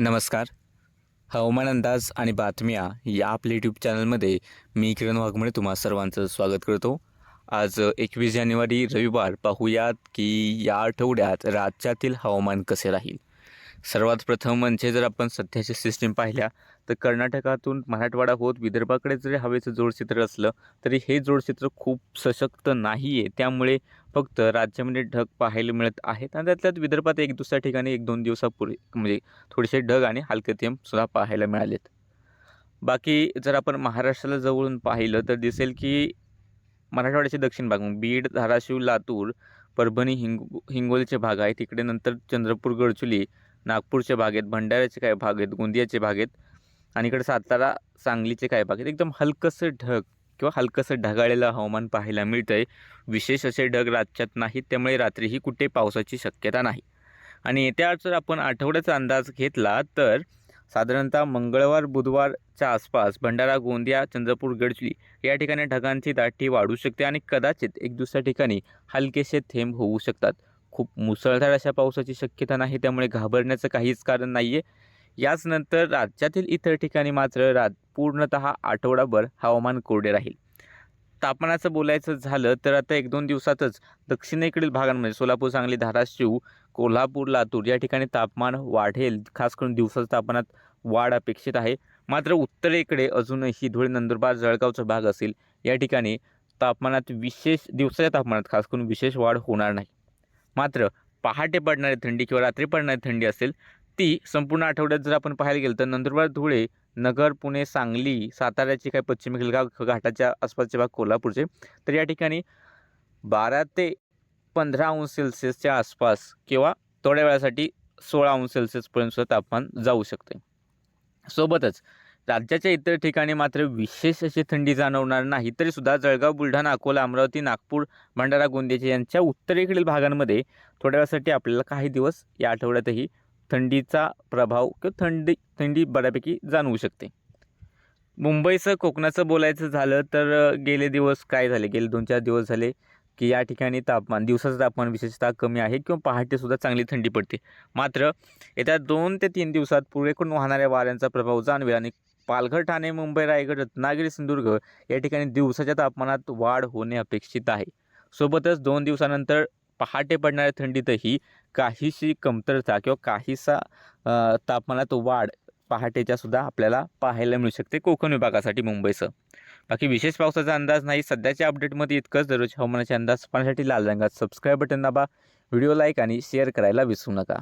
नमस्कार. हवामान अंदाज आणि बातम्या या आपल्या यूट्यूब चॅनलमध्ये मी किरण वाघमळे तुम्हा सर्वांचं स्वागत करतो. आज एकवीस जानेवारी रविवार पाहूयात की या आठवड्यात राज्यातील हवामान कसे राहील? सर्वात प्रथम म्हणजे जर आपण सध्याची सिस्टीम पाहिल्या तर कर्नाटकातून मराठवाडा होत विदर्भाकडे जरी हवेचं जोडचित्र असलं तरी हे जोडचित्र खूप सशक्त नाही आहे त्यामुळे फक्त राज्यामध्ये ढग पाहायला मिळत आहेत आणि त्यातल्यात विदर्भात एक दुसऱ्या ठिकाणी एक दोन दिवसापूर्वी म्हणजे थोडेसे ढग आणि हलके सुद्धा पाहायला मिळालेत. बाकी जर आपण महाराष्ट्राला जवळून पाहिलं तर दिसेल की मराठवाड्याचे दक्षिण भाग बीड धाराशिव लातूर परभणी हिंग हिंगोलीचे भाग आहे तिकडे नंतर चंद्रपूर गडचुली नागपूरच्या भागेत भंडाऱ्याचे काही भाग आहेत गोंदियाचे भाग आहेत आणि इकडे सातारा सांगलीचे काही भाग आहेत. एकदम हलकंसं ढग किंवा हलकंसं ढगाळलेलं हवामान पाहायला मिळतं आहे विशेष असे ढग राज्यात नाहीत त्यामुळे रात्रीही कुठे पावसाची शक्यता नाही. आणि येत्या जर आपण आठवड्याचा अंदाज घेतला तर साधारणतः मंगळवार बुधवारच्या आसपास भंडारा गोंदिया चंद्रपूर गडचली या ठिकाणी ढगांची दाटी वाढू शकते आणि कदाचित एक दुसऱ्या ठिकाणी हलकेसे थेंब होऊ शकतात. खूप मुसळधार अशा पावसाची शक्यता नाही त्यामुळे घाबरण्याचं काहीच कारण नाही आहे याच नंतर राज्यातील इतर ठिकाणी मात्र रात पूर्णत आठवडाभर हवामान कोरडे राहील. तापमानाचं बोलायचं झालं तर आता एक दोन दिवसातच दक्षिणेकडील भागांमध्ये सोलापूर सांगली धाराशिव कोल्हापूर लातूर या ठिकाणी तापमान वाढेल खास करून दिवसाच्या तापमानात वाढ अपेक्षित आहे. मात्र उत्तरेकडे अजूनही धुळे नंदुरबार जळगावचा भाग असेल या ठिकाणी तापमानात विशेष दिवसाच्या तापमानात खास करून विशेष वाढ होणार नाही. मात्र पहाटे पडणारी थंडी किंवा रात्री पडणारी थंडी असेल ती संपूर्ण आठवड्यात जर आपण पाहायला गेलं तर नंदुरबार धुळे नगर पुणे सांगली साताऱ्याची काही पश्चिमेकडील घा घाटाच्या आसपासचे भाग कोल्हापूरचे तर या ठिकाणी बारा ते पंधरा अंश सेल्सिअसच्या आसपास किंवा थोड्या वेळासाठी सोळा अंश सेल्सिअसपर्यंत सुद्धा तापमान जाऊ शकते. सोबतच राज्याच्या इतर ठिकाणी मात्र विशेष अशी थंडी जाणवणार नाही. तरी सुद्धा जळगाव बुलढाणा अकोला अमरावती नागपूर भंडारा गोंदियाचे यांच्या उत्तरेकडील भागांमध्ये थोड्या वेळासाठी आपल्याला काही दिवस या आठवड्यातही थंडीचा प्रभाव किंवा थंडी थंडी बऱ्यापैकी जाणवू शकते. मुंबईचं कोकणाचं बोलायचं झालं तर गेले दिवस काय झाले? गेले दोन चार दिवस झाले की या ठिकाणी तापमान दिवसाचं तापमान विशेषतः कमी आहे किंवा पहाटेसुद्धा चांगली थंडी पडते. मात्र येत्या दोन ते तीन दिवसात पूर्वेकडून वाहणाऱ्या वाऱ्यांचा प्रभाव जाणवेल आणि पालघर ठाणे मुंबई रायगड रत्नागिरी सिंधुदुर्ग या ठिकाणी दिवसाच्या तापमानात वाढ होणे अपेक्षित आहे. सोबतच दोन दिवसानंतर पहाटे पडणाऱ्या थंडीतही काहीशी कमतरता किंवा काहीसा तापमानात वाढ पहाटेच्या सुद्धा आपल्याला पाहायला मिळू शकते कोकण विभागासाठी मुंबईचं बाकी विशेष पावसाचा अंदाज नाही सध्याच्या अपडेटमध्ये इतकंच दररोज हवामानाचे अंदाज पाहण्यासाठी लाल रंगात सबस्क्राईब बटन दाबा व्हिडिओ लाईक आणि शेअर करायला विसरू नका.